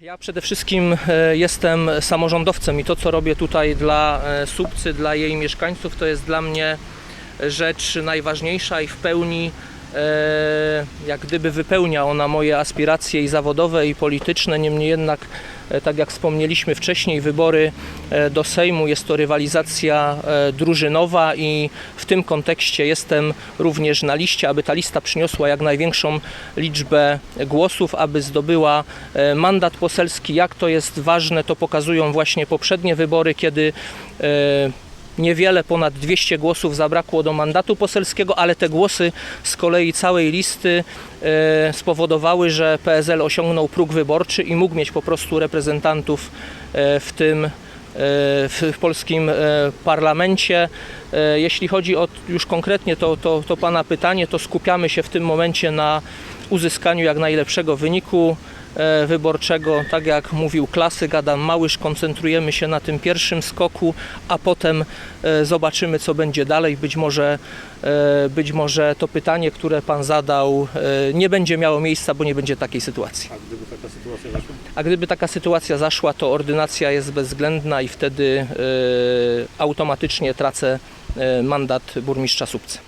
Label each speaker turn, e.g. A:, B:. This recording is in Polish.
A: Ja przede wszystkim e, jestem samorządowcem i to, co robię tutaj dla e, Słupcy, dla jej mieszkańców, to jest dla mnie rzecz najważniejsza i w pełni jak gdyby wypełnia ona moje aspiracje i zawodowe i polityczne. Niemniej jednak, e, tak jak wspomnieliśmy wcześniej, wybory e, do Sejmu jest to rywalizacja e, drużynowa i w tym kontekście jestem również na liście, aby ta lista przyniosła jak największą liczbę głosów, aby zdobyła e, mandat poselski. Jak to jest ważne, to pokazują właśnie poprzednie wybory, kiedy e, niewiele ponad 200 głosów zabrakło do mandatu poselskiego, ale te głosy z kolei całej listy e, spowodowały, że PSL osiągnął próg wyborczy i mógł mieć po prostu reprezentantów e, w tym e, w polskim parlamencie. Jeśli chodzi o już konkretnie to, to, to Pana pytanie, to skupiamy się w tym momencie na uzyskaniu jak najlepszego wyniku wyborczego. Tak jak mówił klasyk Adam Małysz, koncentrujemy się na tym pierwszym skoku, a potem e, zobaczymy, co będzie dalej. Być może, e, być może to pytanie, które Pan zadał, e, nie będzie miało miejsca, bo nie będzie takiej sytuacji.
B: A gdyby taka sytuacja zaszła?
A: A gdyby taka sytuacja zaszła, to ordynacja jest bezwzględna i wtedy e, automatycznie tracę e, mandat burmistrza Słupcy.